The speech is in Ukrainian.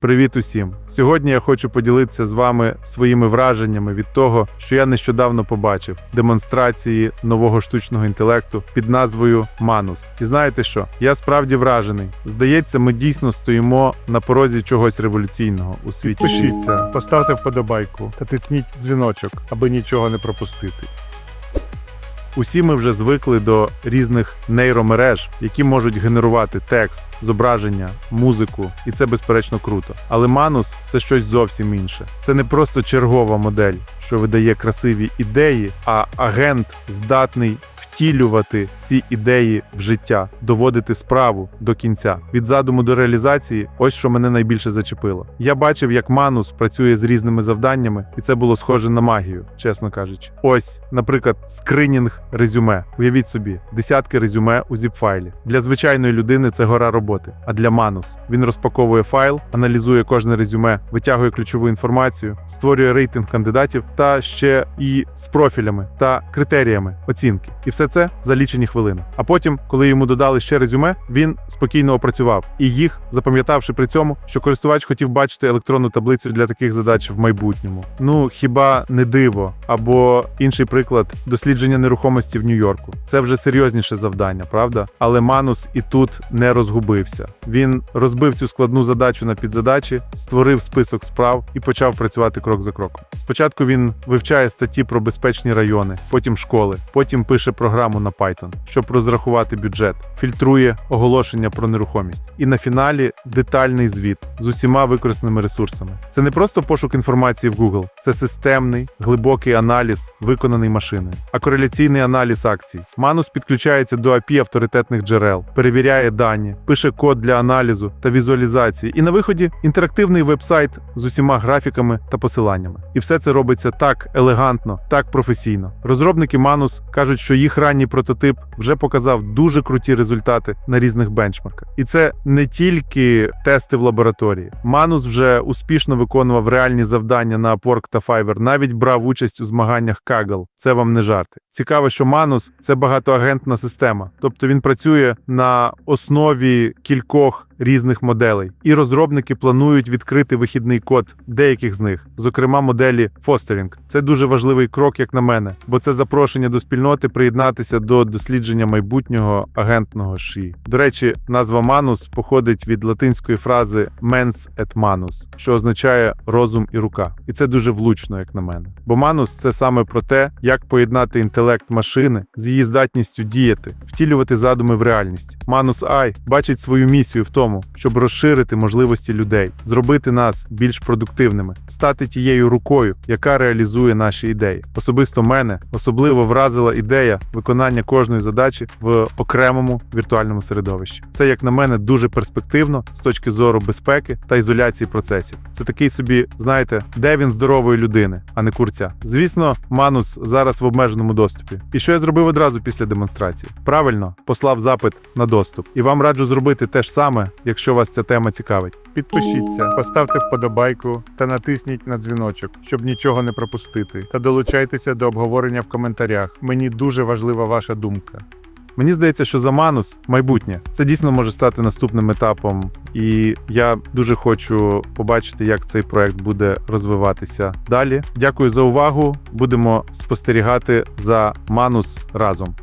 Привіт усім! Сьогодні я хочу поділитися з вами своїми враженнями від того, що я нещодавно побачив демонстрації нового штучного інтелекту під назвою Манус. І знаєте що? Я справді вражений. Здається, ми дійсно стоїмо на порозі чогось революційного у світі. Підпишіться, поставте вподобайку та тисніть дзвіночок, аби нічого не пропустити. Усі ми вже звикли до різних нейромереж, які можуть генерувати текст, зображення, музику, і це безперечно круто. Але Манус це щось зовсім інше. Це не просто чергова модель, що видає красиві ідеї, а агент здатний втілювати ці ідеї в життя, доводити справу до кінця. Від задуму до реалізації, ось що мене найбільше зачепило. Я бачив, як Манус працює з різними завданнями, і це було схоже на магію, чесно кажучи. Ось, наприклад, скринінг резюме. Уявіть собі, десятки резюме у зіп-файлі. Для звичайної людини це гора роботи. А для Манус він розпаковує файл, аналізує кожне резюме, витягує ключову інформацію, створює рейтинг кандидатів та ще і з профілями та критеріями оцінки. І все це за лічені хвилини. А потім, коли йому додали ще резюме, він спокійно опрацював і їх, запам'ятавши при цьому, що користувач хотів бачити електронну таблицю для таких задач в майбутньому. Ну хіба не диво? Або інший приклад дослідження нерухомості в Нью-Йорку. Це вже серйозніше завдання, правда? Але Манус і тут не розгубився. Він розбив цю складну задачу на підзадачі, створив список справ і почав працювати крок за кроком. Спочатку він вивчає статті про безпечні райони, потім школи, потім пише програму на Python, щоб розрахувати бюджет, фільтрує оголошення про нерухомість. І на фіналі детальний звіт з усіма використаними ресурсами. Це не просто пошук інформації в Google, це системний, глибокий аналіз, виконаний машиною. А кореляційний аналіз акцій. Манус підключається до API авторитетних джерел, перевіряє дані, пише код для аналізу та візуалізації. І на виході інтерактивний вебсайт з усіма графіками та посиланнями. І все це робиться так елегантно, так професійно. Розробники Manus кажуть, що їх ранній прототип вже показав дуже круті результати на різних бенчмарках. І це не тільки тести в лабораторії. Manus вже успішно виконував реальні завдання на Upwork та Fiverr, навіть брав участь у змаганнях Kaggle. Це вам не жарти. Цікаво, що Манус – це багатоагентна система, тобто він працює на основі кількох різних моделей, і розробники планують відкрити вихідний код деяких з них, зокрема моделі Fostering. Це дуже важливий крок, як на мене, бо це запрошення до спільноти приєднатися до дослідження майбутнього агентного ші. До речі, назва Manus походить від латинської фрази mens et manus, що означає розум і рука. І це дуже влучно, як на мене. Бо Manus – це саме про те, як поєднати інтелект машини з її здатністю діяти, втілювати задуми в реальність. Manus AI бачить свою місію в тому, щоб розширити можливості людей, зробити нас більш продуктивними, стати тією рукою, яка реалізує наші ідеї. Особисто мене особливо вразила ідея виконання кожної задачі в окремому віртуальному середовищі. Це, як на мене, дуже перспективно з точки зору безпеки та ізоляції процесів. Це такий собі, знаєте, де він здорової людини, а не курця. Звісно, Манус зараз в обмеженому доступі. І що я зробив одразу після демонстрації? Правильно послав запит на доступ. І вам раджу зробити те ж саме, якщо вас ця тема цікавить. Підпишіться, поставте вподобайку та натисніть на дзвіночок, щоб нічого не пропустити. Та долучайтеся до обговорення в коментарях. Мені дуже важлива ваша думка. Мені здається, що за Манус майбутнє це дійсно може стати наступним етапом, і я дуже хочу побачити, як цей проект буде розвиватися далі. Дякую за увагу. Будемо спостерігати за Манус разом.